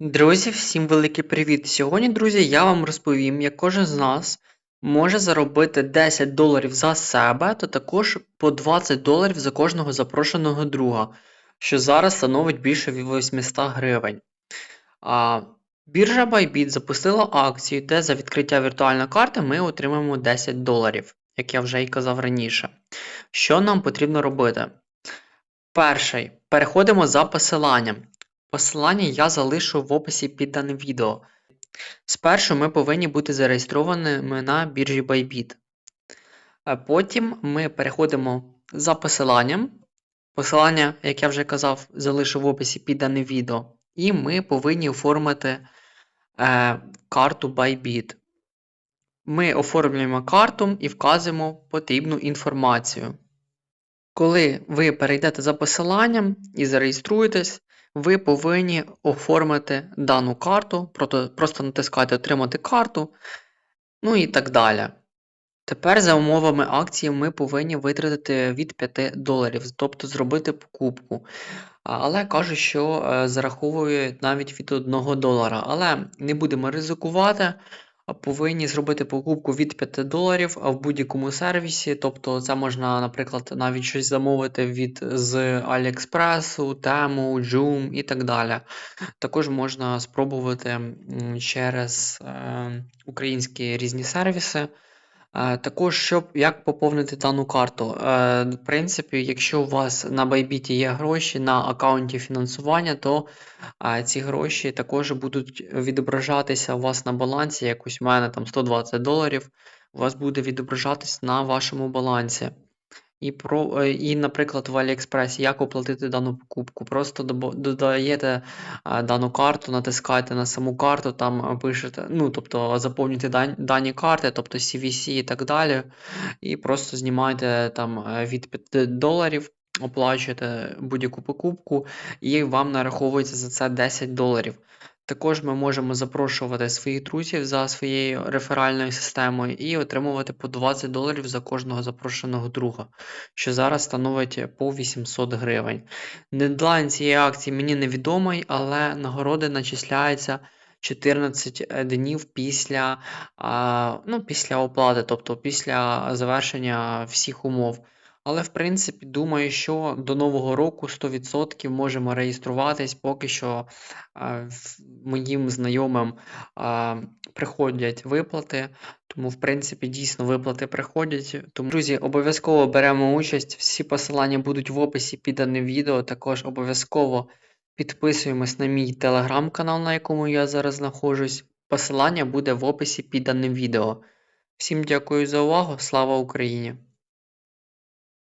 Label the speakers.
Speaker 1: Друзі, всім великий привіт! Сьогодні, друзі, я вам розповім, як кожен з нас може заробити 10 доларів за себе, та також по 20 доларів за кожного запрошеного друга, що зараз становить більше 800 гривень. Біржа Bybit запустила акцію, де за відкриття віртуальної карти ми отримаємо 10 доларів, як я вже і казав раніше. Що нам потрібно робити? Перший. Переходимо за посиланням. Посилання я залишу в описі під даним відео. Спершу ми повинні бути зареєстрованими на біржі Bybit. Потім ми переходимо за посиланням. Посилання, як я вже казав, залишу в описі під даним відео. І ми повинні оформити е, карту Bybit. Ми оформлюємо карту і вказуємо потрібну інформацію. Коли ви перейдете за посиланням і зареєструєтесь, ви повинні оформити дану карту, просто натискайте Отримати карту, ну і так далі. Тепер за умовами акції ми повинні витратити від 5 доларів, тобто зробити покупку. Але кажуть, що е, зараховують навіть від 1 долара. Але не будемо ризикувати, повинні зробити покупку від 5 доларів в будь-якому сервісі. Тобто це можна, наприклад, навіть щось замовити від з Аліекспресу, Тему, Joom і так далі. Також можна спробувати через е, українські різні сервіси. Також, щоб як поповнити дану карту. Е, В принципі, якщо у вас на Bybit є гроші на аккаунті фінансування, то ці гроші також будуть відображатися у вас на балансі. Якось у мене там 120 доларів, у вас буде відображатись на вашому балансі. І, про, і, наприклад, в Аліекспресі як оплатити дану покупку? Просто додаєте дану карту, натискаєте на саму карту, там пишете, ну, тобто заповнюєте дан- дані карти, тобто CVC і так далі, і просто знімаєте там е, від 5 доларів, оплачуєте будь-яку покупку, і вам нараховується за це 10 доларів. Також ми можемо запрошувати своїх друзів за своєю реферальною системою і отримувати по 20 доларів за кожного запрошеного друга, що зараз становить по 800 гривень. Дедлайн цієї акції мені невідомий, але нагороди начисляються 14 е, днів після, ну, після оплати, тобто після завершення всіх умов. Але, в принципі, думаю, що до Нового року 100% можемо реєструватись, поки що в- моїм знайомим а, приходять виплати. Тому, в принципі, дійсно виплати приходять. Тому, друзі, обов'язково беремо участь. Всі посилання будуть в описі під даним відео. Також обов'язково підписуємось на мій телеграм-канал, на якому я зараз знаходжусь. Посилання буде в описі під даним відео. Всім дякую за увагу. Слава Україні!